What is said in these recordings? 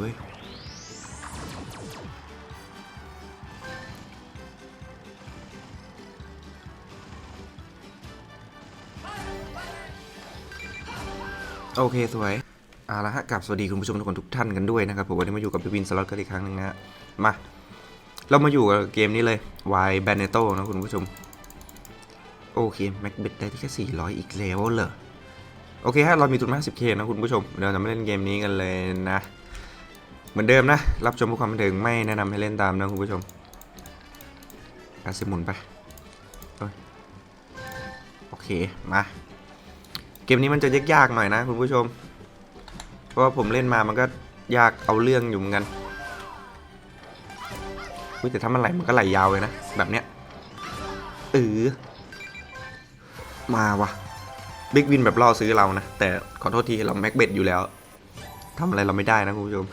เว้ยโอเค สวยเอาละฮะกลับสวัสดีคุณผู้ชมทุกคนทุกท่านกันด้วยนะครับผมวันนี้มาอยู่กับวินสล็อตกันอีกครั้งหนึงนะฮะมา เรามาอยู่กับเกมนี้เลย Y b a n e t o นะคุณผู้ชม โอเคแม็กเบดได้ที่แค่400 อีกแล้วเหรอ โอเคฮะเรามีทุน 50k นะคุณผู้ชมเดี๋ยวเราจะมาเล่นเกมนี้กันเลยนะ เหมือนเดิมนะ รับชมเพื่อความบันเทิงไม่แนะนำให้เล่นตามนะคุณผู้ชมอาสิหมุนไปโอเค มา เกมนี้มันจะยากๆหน่อยนะคุณผู้ชม เพราะว่าผมเล่นมามันก็ยากเอาเรื่องอยู่เหมือนกันอุ๊ยแต่ถ้ามันไหลมันก็ไหลยาวเลยนะ แบบเนี้ยเออมาวะบิ๊กวินแบบล่อซื้อเรานะ แต่ขอโทษทีเราแม็กเบ็ดอยู่แล้วทำอะไรเราไม่ได้นะคุณผู้ชม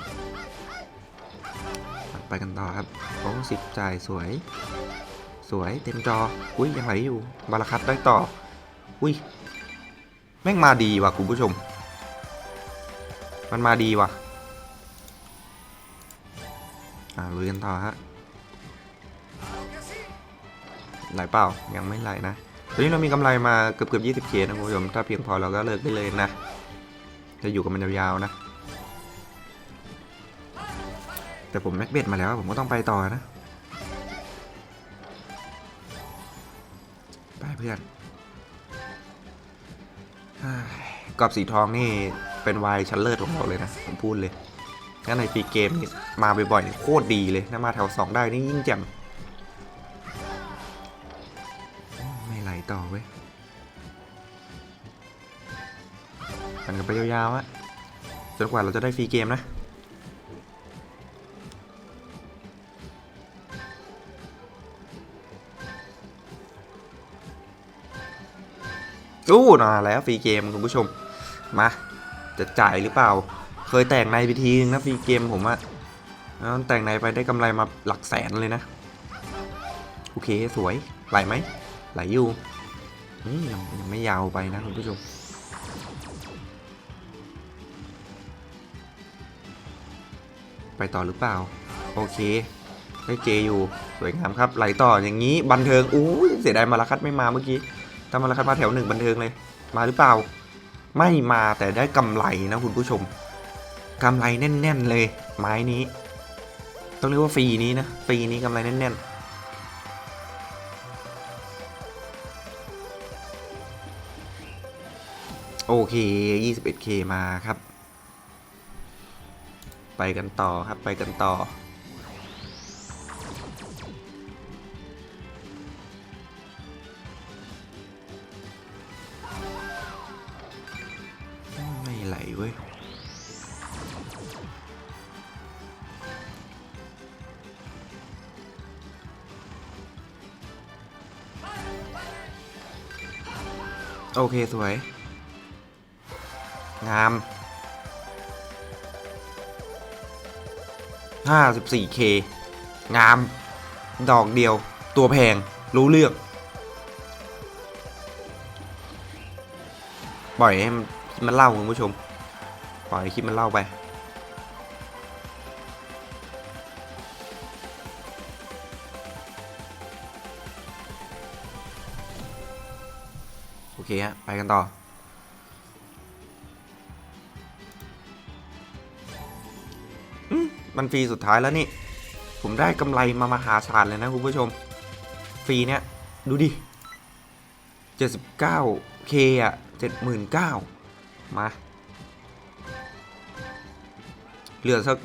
ไปกันต่อครับโอ้สิบจ่ายสวย สวยเต็มจอ อุ้ยยังไหลอยู่ บาราคัตได้ต่อ อุ้ยแม่งมาดีว่ะคุณผู้ชม มันมาดีว่ะ อ่าลุยกันต่อฮะไหลเปล่ายังไม่ไหลนะตอนนี้เรามีกำไรมาเกือบเกือบยี่สิบเคนะคุณผู้ชมถ้าเพียงพอเราก็เลิกได้เลยนะ จะอยู่กับมันยาวๆนะ แต่ผมแม็กเบดมาแล้วผมก็ต้องไปต่อนะ ไปเพื่อนกรอบสีทองนี่เป็นวายชั้นเลิศของเราเลยนะ ผมพูดเลยถ้าในฟรีเกมนี่มาบ่อยๆโคตรดีเลยถ้ามาแถว2ได้นี่ยิ่งแจ่มไม่ไหลต่อเว้ยปั่นกันไปยาวๆอะจนกว่าเราจะได้ฟรีเกมนะ อู้มาแล้วฟรีเกมคุณผู้ชม มา จะจ่ายหรือเปล่า เคยแต่งในพิธีนึงนะฟรีเกมผมอะแต่งในไปได้กำไรมาหลักแสนเลยนะ โอเคสวย ไหลไหม ไหลอยู่ยังยังไม่ยาวไปนะคุณผู้ชมไปต่อหรือเปล่า โอเคได้เจอยู่ สวยงามครับ ไหลต่ออย่างนี้บันเทิงอู้เสียดายมาลาคัดไม่มาเมื่อกี้ ถ้ามาลาคัดมาแถวหนึ่งบันเทิงเลย มาหรือเปล่า ไม่มาแต่ได้กำไรนะคุณผู้ชมกำไรแน่น ๆ เลย ไม้นี้ ต้องเรียกว่าฟรีนี้นะฟรีนี้กำไรแน่น ๆโอเค 21k มาครับ ไปกันต่อครับ ไปกันต่อ โอเค สวย งาม 54k งาม ดอกเดียว ตัวแพง รู้เรื่อง ปล่อยให้มันมันเล่าคุณผู้ชม ปล่อยคลิปมันเล่าไป เคฮะ ไปกันต่อมมันฟรีสุดท้ายแล้วนี่ ผมได้กำไรมามหาศาลเลยนะคุณผู้ชม ฟรีเนี่ย ดูดิ 79k อะ 79,000 มา เหลือสัก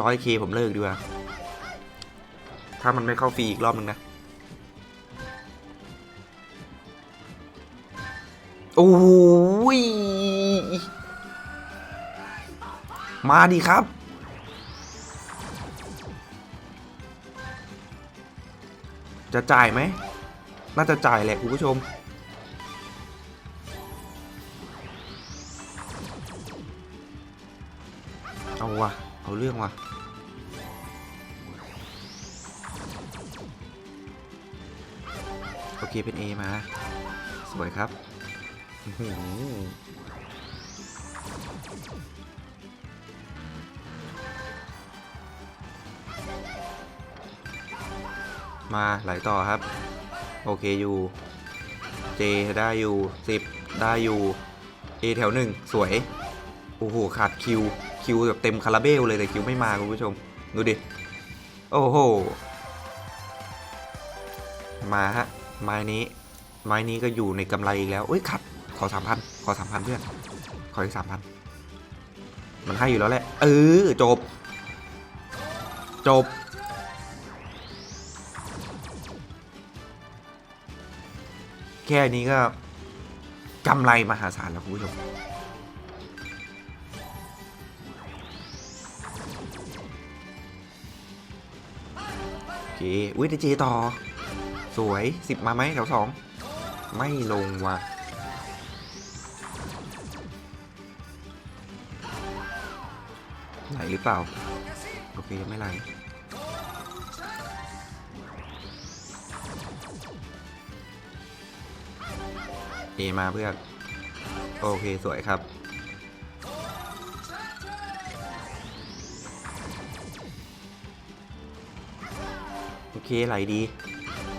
100k ผมเลิกดีกว่า ถ้ามันไม่เข้าฟรีอีกรอบนึงนะ โอ้ยมาดีครับ จะจ่ายไหม น่าจะจ่ายแหละคุณผู้ชม เอาวะเอาเรื่องวะโอเคเป็น A มา สวยครับ มาไหลต่อครับ โอเคอยู่ เจได้อยู่สิบได้อยู่เอแถวหนึ่งสวย โอ้โห ขาดคิว คิวแบบเต็มคาราเบลเลยแต่คิวไม่มาคุณผู้ชม ดูดิ โอ้โห มาฮะ ไม้นี้ ไม้นี้ก็อยู่ในกำไรอีกแล้วเอ้ยขัด ขอสามพันขอสามพันเพื่อน ขออีกสามพันมันให้อยู่แล้วแหละ เออ จบ จบ แค่นี้ก็กำไรมหาศาลแล้วคุณผู้ชมโอเคอุ้ยได้เจต่อ สวยสิบมาไหมแถวสอง ไม่ลงว่ะ ไหลหรือเปล่า โอเคไม่ไหลเอมาเพื่อนโอเคสวยครับโอเคไหลดี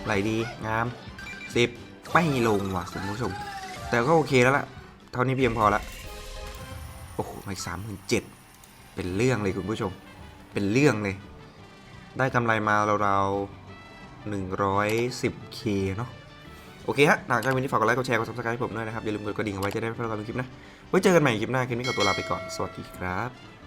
ไหลดีงามสิบไม่ลงว่ะคุณผู้ชม แต่ก็โอเคแล้วล่ะ เท่านี้เพียงพอละโอ้โหไม่สามหมื่นเจ็ด เป็นเรื่องเลยคุณผู้ชม เป็นเรื่องเลย ได้กำไรมาเราๆหนึ่งร้อยสิบเคเนาะโอเคฮะหลังจากวันนี้ฝากกดไลค์ กดแชร์ กดซับสไครต์ให้ผมด้วยนะครับ อย่าลืมกดกระดิ่งเอาไว้จะได้ไม่พลาดการคลิปนะ ไว้เจอกันใหม่คลิปหน้า คลิปนี้ขอตัวลาไปก่อน สวัสดีครับ